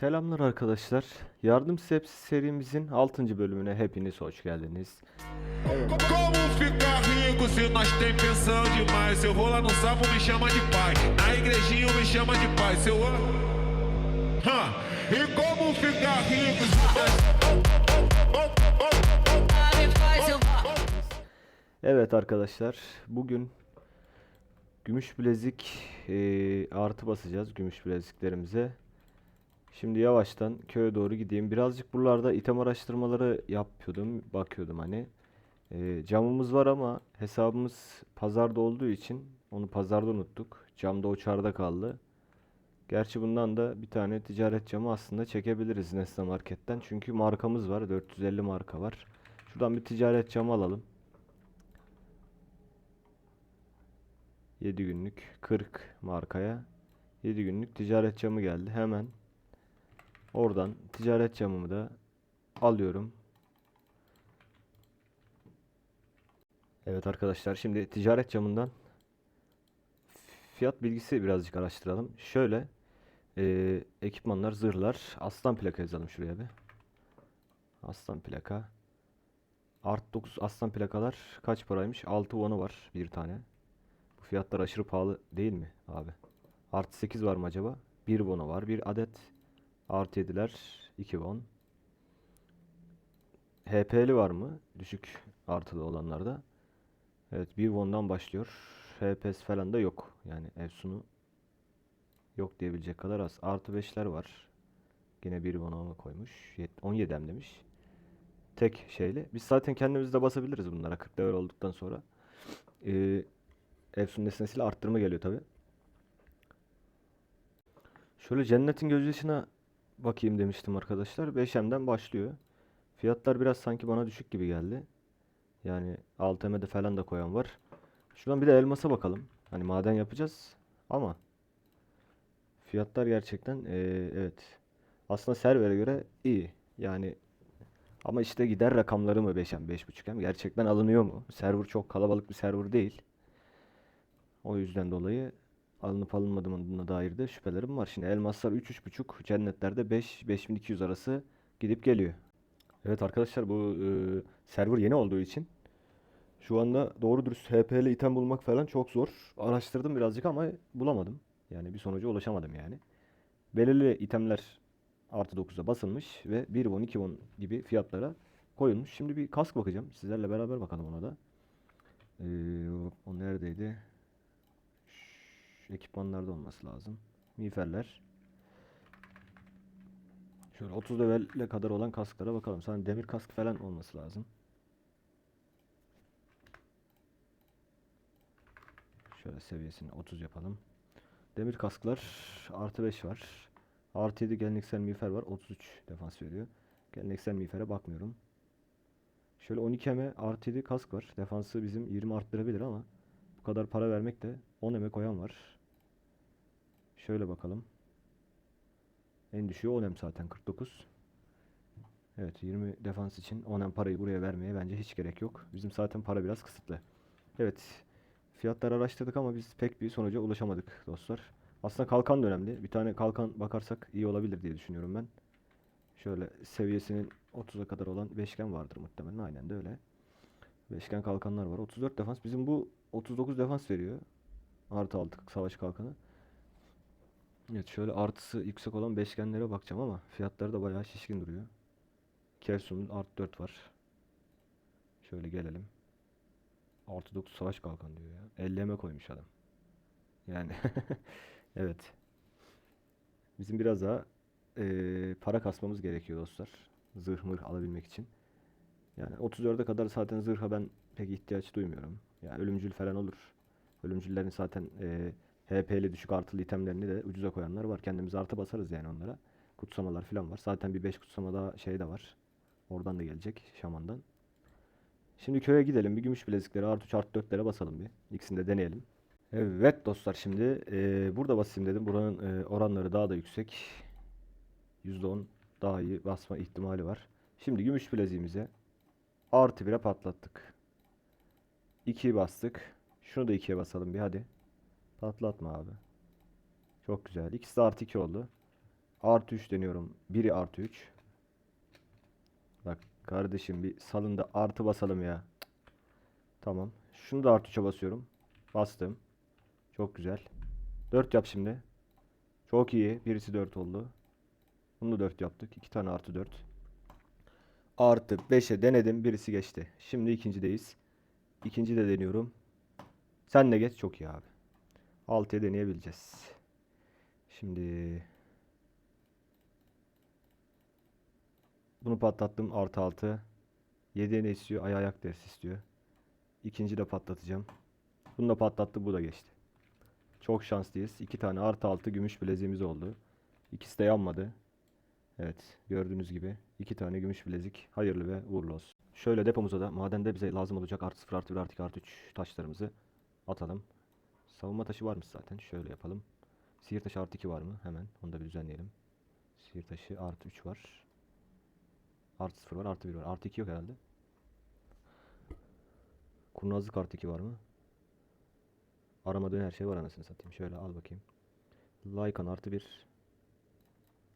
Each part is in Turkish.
Selamlar arkadaşlar. Yardım Sepsi serimizin 6. bölümüne hepiniz hoş geldiniz. E Evet arkadaşlar, bugün gümüş bilezik eee, artı basacağız gümüş bileziklerimize. Şimdi yavaştan köye doğru gideyim. Birazcık buralarda item araştırmaları yapıyordum, bakıyordum hani. Eee, camımız var ama hesabımız pazarda olduğu için onu pazarda unuttuk. Cam da uçarda kaldı. Gerçi bundan da bir tane ticaret camı aslında çekebiliriz Nesne Market'ten. Çünkü markamız var, 450 marka var. Şuradan bir ticaret camı alalım. 7 günlük 40 markaya 7 günlük ticaret camı geldi. Hemen oradan ticaret camımı da alıyorum. Evet arkadaşlar şimdi ticaret camından fiyat bilgisi birazcık araştıralım. Şöyle eee, ekipmanlar, zırhlar, aslan plaka yazalım şuraya bir. Aslan plaka. Art 9 aslan plakalar kaç paraymış? 6 won'a var bir tane. Bu fiyatlar aşırı pahalı değil mi abi? Artı 8 var mı acaba? 1 won'a var. Bir adet. Artı 7'ler 2 won. HP'li var mı? Düşük artılı olanlarda. Evet 1 won'dan başlıyor. HP'si falan da yok. Yani Efsun'u yok diyebilecek kadar az. Artı 5'ler var. Yine 1 won'a koymuş. Yet- 17 em demiş. Tek şeyle. Biz zaten kendimiz de basabiliriz bunlara 40 level olduktan sonra. Ee, Efsun nesnesiyle arttırma geliyor tabi. Şöyle cennetin gözyaşına bakayım demiştim arkadaşlar. 5M'den başlıyor. Fiyatlar biraz sanki bana düşük gibi geldi. Yani 6M'de falan da koyan var. Şuradan bir de elmasa bakalım. Hani maden yapacağız ama fiyatlar gerçekten eee, evet. Aslında servere göre iyi. Yani ama işte gider rakamları mı 5M 5.5M gerçekten alınıyor mu? Server çok kalabalık bir server değil. O yüzden dolayı alınıp alınmadığına dair de şüphelerim var. Şimdi elmaslar 3-3.5, cennetlerde 5-5200 arası gidip geliyor. Evet arkadaşlar bu e, server yeni olduğu için şu anda doğru dürüst HP'li item bulmak falan çok zor. Araştırdım birazcık ama bulamadım. Yani bir sonuca ulaşamadım yani. Belirli itemler artı 9'a basılmış ve 1 won 2 won gibi fiyatlara koyulmuş. Şimdi bir kask bakacağım. Sizlerle beraber bakalım ona da. Ee, o neredeydi? Ekipmanlarda olması lazım. Miğferler. Şöyle 30 levelle kadar olan kasklara bakalım. Sana demir kask falan olması lazım. Şöyle seviyesini 30 yapalım. Demir kasklar artı 5 var. Artı 7 geleneksel miğfer var. 33 defans veriyor. Geleneksel miğfere bakmıyorum. Şöyle 12 eme artı 7 kask var. Defansı bizim 20 arttırabilir ama bu kadar para vermek de 10 eme koyan var. Şöyle bakalım. En düşüğü 10 em zaten 49. Evet 20 defans için 10 em parayı buraya vermeye bence hiç gerek yok. Bizim zaten para biraz kısıtlı. Evet. Fiyatları araştırdık ama biz pek bir sonuca ulaşamadık dostlar. Aslında kalkan da önemli. Bir tane kalkan bakarsak iyi olabilir diye düşünüyorum ben. Şöyle seviyesinin 30'a kadar olan beşgen vardır muhtemelen. Aynen de öyle. Beşgen kalkanlar var. 34 defans. Bizim bu 39 defans veriyor. Artı 6 savaş kalkanı. Evet şöyle artısı yüksek olan beşgenlere bakacağım ama fiyatları da bayağı şişkin duruyor. Kevsun'un artı 4 var. Şöyle gelelim. Artı 9 savaş kalkanı diyor ya. 50'eme koymuş adam. Yani evet. Bizim biraz daha eee, para kasmamız gerekiyor dostlar. Zırh mırh alabilmek için. Yani 34'e kadar zaten zırha ben pek ihtiyaç duymuyorum. Yani ölümcül falan olur. Ölümcüllerin zaten eee HP'li düşük artılı itemlerini de ucuza koyanlar var. Kendimiz artı basarız yani onlara. Kutsamalar falan var. Zaten bir 5 kutsama daha şey de var. Oradan da gelecek şamandan. Şimdi köye gidelim. Bir gümüş bilezikleri artı 3 artı 4'lere basalım bir. İkisini de deneyelim. Evet dostlar şimdi eee, burada basayım dedim. Buranın eee, oranları daha da yüksek. %10 daha iyi basma ihtimali var. Şimdi gümüş bileziğimize artı 1'e patlattık. 2'yi bastık. Şunu da 2'ye basalım bir hadi. Patlatma abi. Çok güzel. İkisi de artı 2 oldu. Artı 3 deniyorum. Biri artı 3. Bak kardeşim bir salında artı basalım ya. Tamam. Şunu da artı 3'e basıyorum. Bastım. Çok güzel. 4 yap şimdi. Çok iyi. Birisi 4 oldu. Bunu da 4 yaptık. 2 tane artı 4. Artı 5'e denedim. Birisi geçti. Şimdi ikincideyiz. İkinci de deniyorum. Sen de geç. Çok iyi abi. 6'ya deneyebileceğiz. Şimdi bunu patlattım. Artı 6. 7'ye ne istiyor? Ay ayak dersi istiyor. İkinci de patlatacağım. Bunu da patlattı. Bu da geçti. Çok şanslıyız. İki tane artı 6 gümüş bileziğimiz oldu. İkisi de yanmadı. Evet, gördüğünüz gibi iki tane gümüş bilezik hayırlı ve uğurlu olsun. Şöyle depomuza da madende bize lazım olacak artı 0 artı 1 artı 2 artı 3 taşlarımızı atalım. Savunma taşı varmış zaten. Şöyle yapalım. Sihir taşı artı 2 var mı? Hemen onu da bir düzenleyelim. Sihir taşı artı 3 var. Artı 0 var artı 1 var. Artı 2 yok herhalde. Kurnazlık artı 2 var mı? Aramadığın her şey var anasını satayım. Şöyle al bakayım. Lycan artı 1.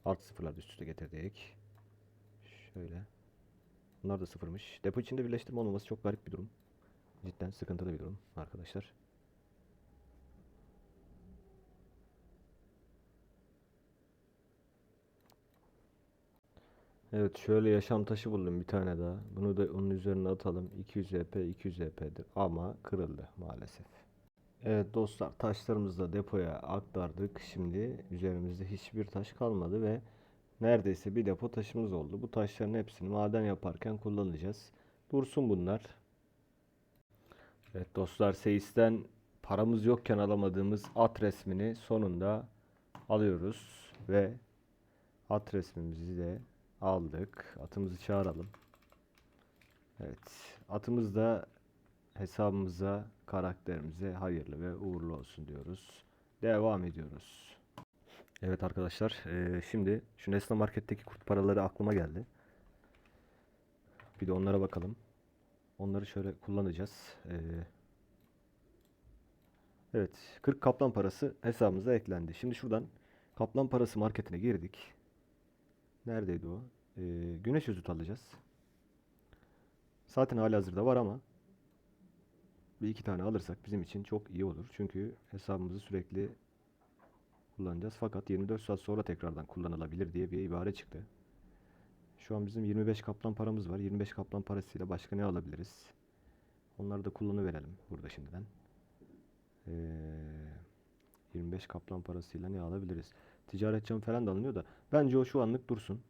Artı sıfırlar da üst üste getirdik. Şöyle. Bunlar da sıfırmış. Depo içinde birleştirme olmaması çok garip bir durum. Cidden sıkıntılı bir durum arkadaşlar. Evet şöyle yaşam taşı buldum bir tane daha. Bunu da onun üzerine atalım. 200 EP 200 EP'dir ama kırıldı maalesef. Evet dostlar taşlarımızı da depoya aktardık. Şimdi üzerimizde hiçbir taş kalmadı ve neredeyse bir depo taşımız oldu. Bu taşların hepsini maden yaparken kullanacağız. Dursun bunlar. Evet dostlar Seyis'ten paramız yokken alamadığımız at resmini sonunda alıyoruz ve at resmimizi de aldık. Atımızı çağıralım. Evet atımız da hesabımıza, karakterimize hayırlı ve uğurlu olsun diyoruz. Devam ediyoruz. Evet arkadaşlar, eee, şimdi şu Nesne Market'teki kurt paraları aklıma geldi. Bir de onlara bakalım. Onları şöyle kullanacağız. Eee, evet, 40 kaplan parası hesabımıza eklendi. Şimdi şuradan kaplan parası marketine girdik. Neredeydi o? Eee, güneş özütü alacağız. Zaten halihazırda var ama bir iki tane alırsak bizim için çok iyi olur. Çünkü hesabımızı sürekli kullanacağız. Fakat 24 saat sonra tekrardan kullanılabilir diye bir ibare çıktı. Şu an bizim 25 kaplan paramız var. 25 kaplan parasıyla başka ne alabiliriz? Onları da kullanıverelim burada şimdiden. Ee, 25 kaplan parasıyla ne alabiliriz? Ticaret camı falan da alınıyor da bence o şu anlık dursun.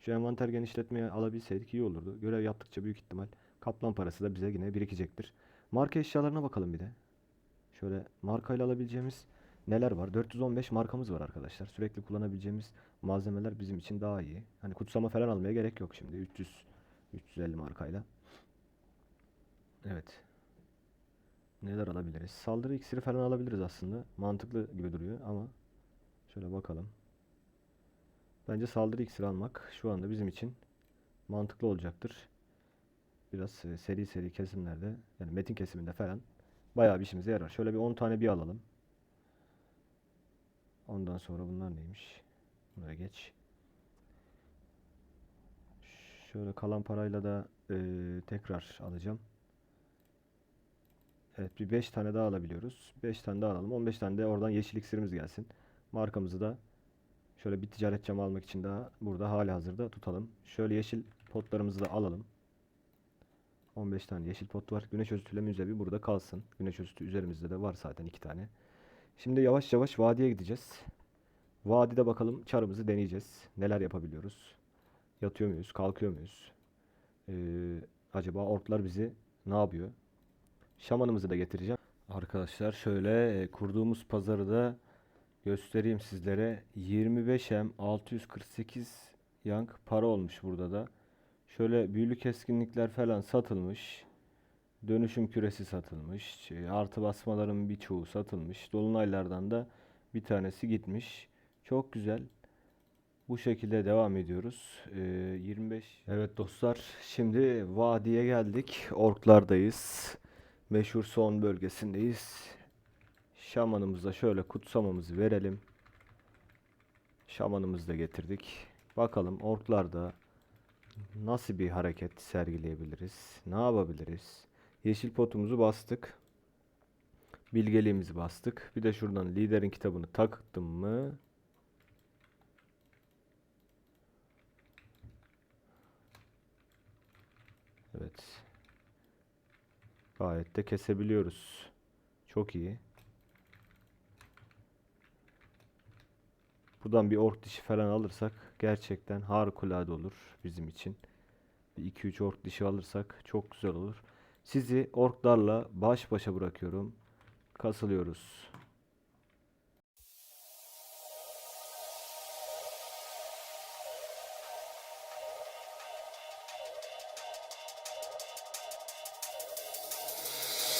Şu envanter genişletmeye alabilseydik iyi olurdu. Görev yaptıkça büyük ihtimal kaplan parası da bize yine birikecektir. Marka eşyalarına bakalım bir de. Şöyle markayla alabileceğimiz neler var? 415 markamız var arkadaşlar. Sürekli kullanabileceğimiz malzemeler bizim için daha iyi. Hani kutsama falan almaya gerek yok şimdi. 300 350 markayla. Evet. Neler alabiliriz? Saldırı iksiri falan alabiliriz aslında. Mantıklı gibi duruyor ama şöyle bakalım. Bence saldırı iksiri almak şu anda bizim için mantıklı olacaktır. Biraz e, seri seri kesimlerde yani metin kesiminde falan bayağı bir işimize yarar. Şöyle bir 10 tane bir alalım. Ondan sonra bunlar neymiş? Bunlara geç. Şöyle kalan parayla da e, tekrar alacağım. Evet bir 5 tane daha alabiliyoruz. 5 tane daha alalım. 15 tane de oradan yeşil iksirimiz gelsin. Markamızı da şöyle bir ticaret camı almak için daha burada hali hazırda tutalım. Şöyle yeşil potlarımızı da alalım. 15 tane yeşil pot var. Güneş özütüyle müzevi burada kalsın. Güneş özütü üzerimizde de var zaten iki tane. Şimdi yavaş yavaş vadiye gideceğiz. Vadide bakalım çarımızı deneyeceğiz. Neler yapabiliyoruz? Yatıyor muyuz? Kalkıyor muyuz? Ee, acaba orklar bizi ne yapıyor? Şamanımızı da getireceğim. Arkadaşlar şöyle e, kurduğumuz pazarı da göstereyim sizlere. 25M 648 yank para olmuş burada da. Şöyle büyülü keskinlikler falan satılmış. Dönüşüm küresi satılmış. e, Artı basmaların birçoğu satılmış. Dolunaylardan da bir tanesi gitmiş. Çok güzel. Bu şekilde devam ediyoruz. Ee, 25. Evet dostlar, şimdi vadiye geldik. Orklardayız. Meşhur son bölgesindeyiz. Şamanımıza şöyle kutsamamızı verelim. Şamanımızı da getirdik. Bakalım orklarda nasıl bir hareket sergileyebiliriz? Ne yapabiliriz? Yeşil potumuzu bastık. Bilgeliğimizi bastık. Bir de şuradan liderin kitabını taktım mı? Evet. Gayet de kesebiliyoruz. Çok iyi. Buradan bir ork dişi falan alırsak gerçekten harikulade olur bizim için. Bir 2-3 ork dişi alırsak çok güzel olur. Sizi orklarla baş başa bırakıyorum. Kasılıyoruz.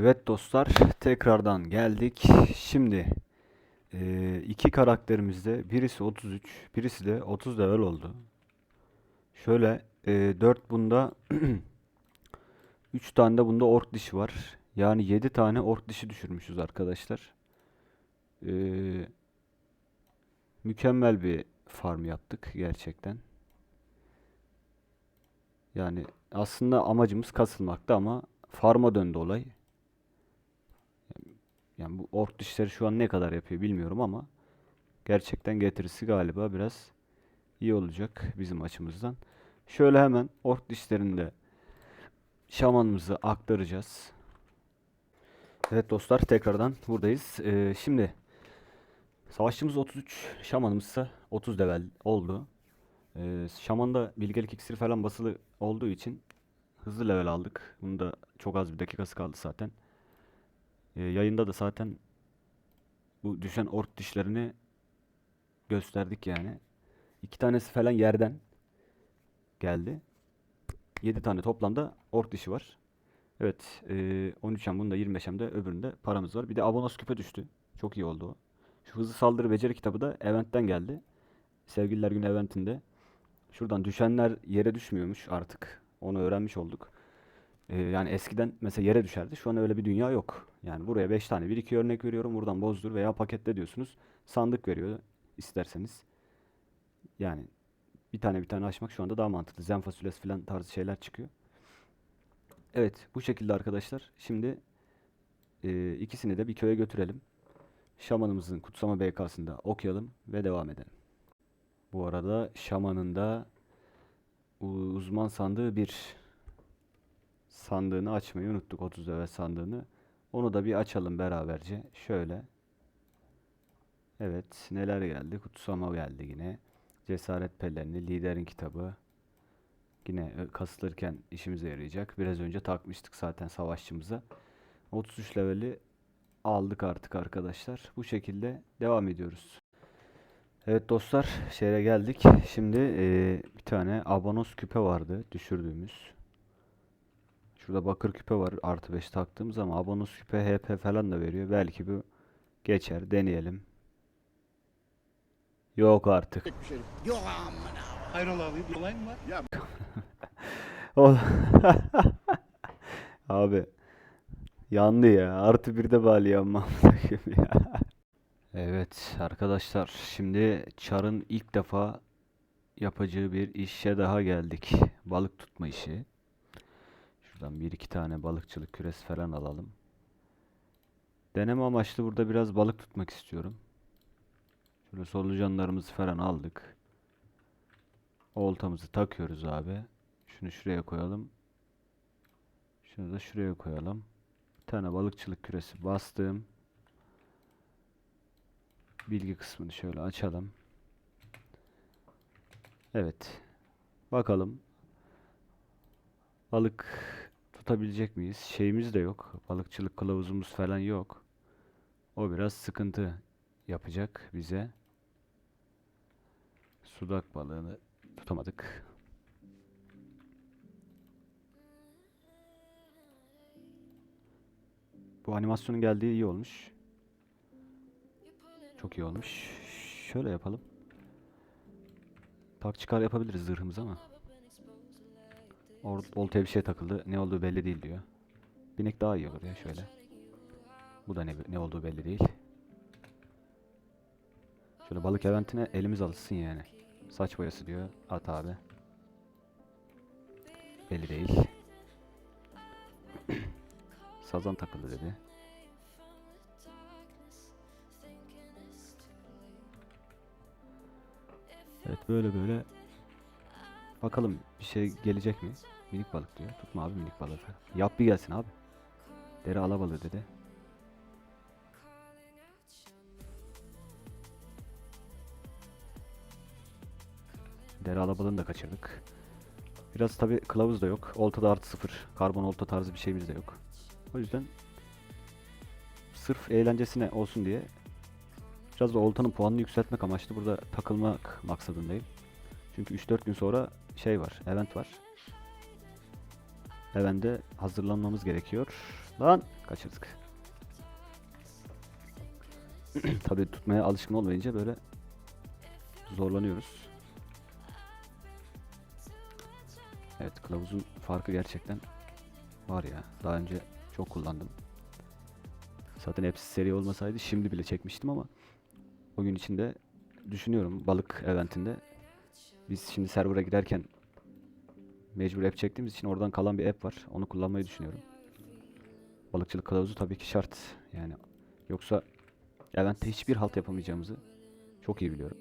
Evet dostlar, tekrardan geldik. Şimdi eee, iki karakterimizde birisi 33, birisi de 30 level oldu. Şöyle 4 bunda 3 tane de bunda ork dişi var. Yani 7 tane ork dişi düşürmüşüz arkadaşlar. Eee, mükemmel bir farm yaptık gerçekten. Yani aslında amacımız kasılmaktı ama farma döndü olay. Yani bu ork dişleri şu an ne kadar yapıyor bilmiyorum ama gerçekten getirisi galiba biraz iyi olacak bizim açımızdan. Şöyle hemen ork dişlerini de şamanımızı aktaracağız. Evet dostlar tekrardan buradayız. Ee, şimdi savaşçımız 33, şamanımız ise 30 level oldu. Ee, şamanda bilgelik iksiri falan basılı olduğu için hızlı level aldık. Bunu da çok az bir dakikası kaldı zaten. Ee, yayında da zaten bu düşen ork dişlerini gösterdik yani. İki tanesi falan yerden geldi. 7 tane toplamda ork dişi var. Evet, e, 13 hem bunda 25 hem de öbüründe paramız var. Bir de abonos küpe düştü. Çok iyi oldu o. Şu hızlı saldırı beceri kitabı da eventten geldi. Sevgililer Günü eventinde. Şuradan düşenler yere düşmüyormuş artık. Onu öğrenmiş olduk. Ee, yani eskiden mesela yere düşerdi. Şu an öyle bir dünya yok. Yani buraya 5 tane bir iki örnek veriyorum. Buradan bozdur veya paketle diyorsunuz. Sandık veriyor isterseniz. Yani bir tane bir tane açmak şu anda daha mantıklı. Zen fasulyesi falan tarzı şeyler çıkıyor. Evet bu şekilde arkadaşlar. Şimdi e, ikisini de bir köye götürelim. şamanımızın kutsama BK'sında okuyalım ve devam edelim. Bu arada şamanın da uzman sandığı bir sandığını açmayı unuttuk 30 level sandığını. Onu da bir açalım beraberce. Şöyle. Evet, neler geldi? Kutsama geldi yine. Cesaret pelerini, liderin kitabı. Yine ö- kasılırken işimize yarayacak. Biraz önce takmıştık zaten savaşçımıza. 33 leveli aldık artık arkadaşlar. Bu şekilde devam ediyoruz. Evet dostlar, şehre geldik. Şimdi eee, bir tane abonos küpe vardı düşürdüğümüz. Şurada bakır küpe var artı 5 taktığımız ama abonos küpe HP falan da veriyor. Belki bu geçer. Deneyelim. Yok artık. Hayrola abi bir olay mı var? Ol- Abi yandı ya. Artı bir de bali yanmam ya. Evet arkadaşlar şimdi Çar'ın ilk defa yapacağı bir işe daha geldik. Balık tutma işi. Şuradan bir iki tane balıkçılık küresi falan alalım. Deneme amaçlı burada biraz balık tutmak istiyorum. Şöyle solucanlarımızı falan aldık. Oltamızı takıyoruz abi. Şunu şuraya koyalım. Şunu da şuraya koyalım. Bir tane balıkçılık küresi bastım. Bilgi kısmını şöyle açalım. Evet. Bakalım. Balık tutabilecek miyiz? Şeyimiz de yok. Balıkçılık kılavuzumuz falan yok. O biraz sıkıntı yapacak bize. Sudak balığını tutamadık. Bu animasyonun geldiği iyi olmuş. Çok iyi olmuş. Şöyle yapalım. Tak çıkar yapabiliriz zırhımız ama. Or oltaya takıldı. Ne olduğu belli değil diyor. Binek daha iyi olur ya şöyle. Bu da ne, ne olduğu belli değil. Şöyle balık eventine elimiz alışsın yani. Saç boyası diyor. At abi. Belli değil. Sazan takıldı dedi. Evet böyle böyle. Bakalım bir şey gelecek mi? Minik balık diyor. Tutma abi minik balığı. Yap bir gelsin abi. Deri alabalığı dedi. Deri alabalığını da kaçırdık. Biraz tabi kılavuz da yok. Oltada artı sıfır. Karbon olta tarzı bir şeyimiz de yok. O yüzden sırf eğlencesine olsun diye biraz da oltanın puanını yükseltmek amaçlı burada takılmak maksadındayım. Çünkü 3-4 gün sonra şey var, event var. Event'e hazırlanmamız gerekiyor. Lan kaçırdık. Tabii tutmaya alışkın olmayınca böyle zorlanıyoruz. Evet kılavuzun farkı gerçekten var ya. Daha önce çok kullandım. Zaten hepsi seri olmasaydı şimdi bile çekmiştim ama o gün içinde düşünüyorum balık eventinde biz şimdi server'a girerken mecbur app çektiğimiz için oradan kalan bir app var. Onu kullanmayı düşünüyorum. Balıkçılık kılavuzu tabii ki şart. Yani yoksa eventte hiçbir halt yapamayacağımızı çok iyi biliyorum.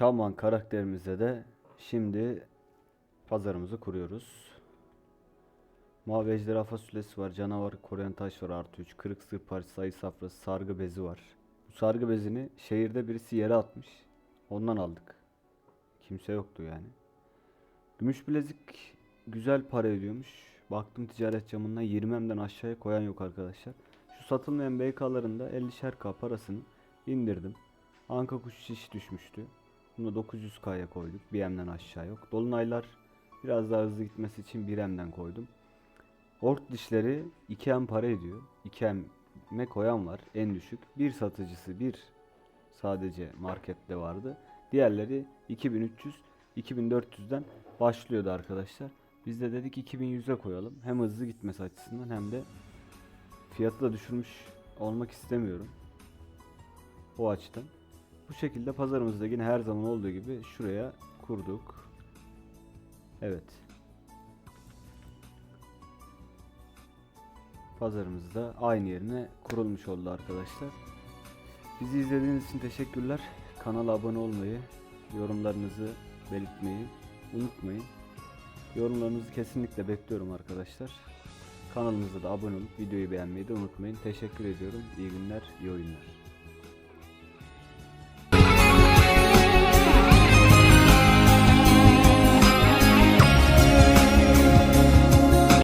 Şaman karakterimizde de şimdi pazarımızı kuruyoruz. Mavi ejderha fasulyesi var, canavar koruyan taş var artı 3, kırık sır parçası, sayı safrası, sargı bezi var. Bu sargı bezini şehirde birisi yere atmış. Ondan aldık. Kimse yoktu yani. Gümüş bilezik güzel para ediyormuş. Baktım ticaret camından 20'den aşağıya koyan yok arkadaşlar. Şu satılmayan BK'ların da 50'şer K parasını indirdim. Anka kuşu şiş düşmüştü. Bunu 900K'ya koyduk. 1M'den aşağı yok. Dolunaylar biraz daha hızlı gitmesi için 1M'den koydum. Ork dişleri 2M para ediyor. 2M'e koyan var en düşük. Bir satıcısı bir sadece markette vardı. Diğerleri 2300 2400'den başlıyordu arkadaşlar. Biz de dedik 2100'e koyalım. Hem hızlı gitmesi açısından hem de fiyatı da düşürmüş olmak istemiyorum. O açıdan. Bu şekilde pazarımızda yine her zaman olduğu gibi şuraya kurduk. Evet. Pazarımız da aynı yerine kurulmuş oldu arkadaşlar. Bizi izlediğiniz için teşekkürler. Kanala abone olmayı, yorumlarınızı belirtmeyi unutmayın. Yorumlarınızı kesinlikle bekliyorum arkadaşlar. Kanalımıza da abone olup videoyu beğenmeyi de unutmayın. Teşekkür ediyorum. İyi günler, iyi oyunlar.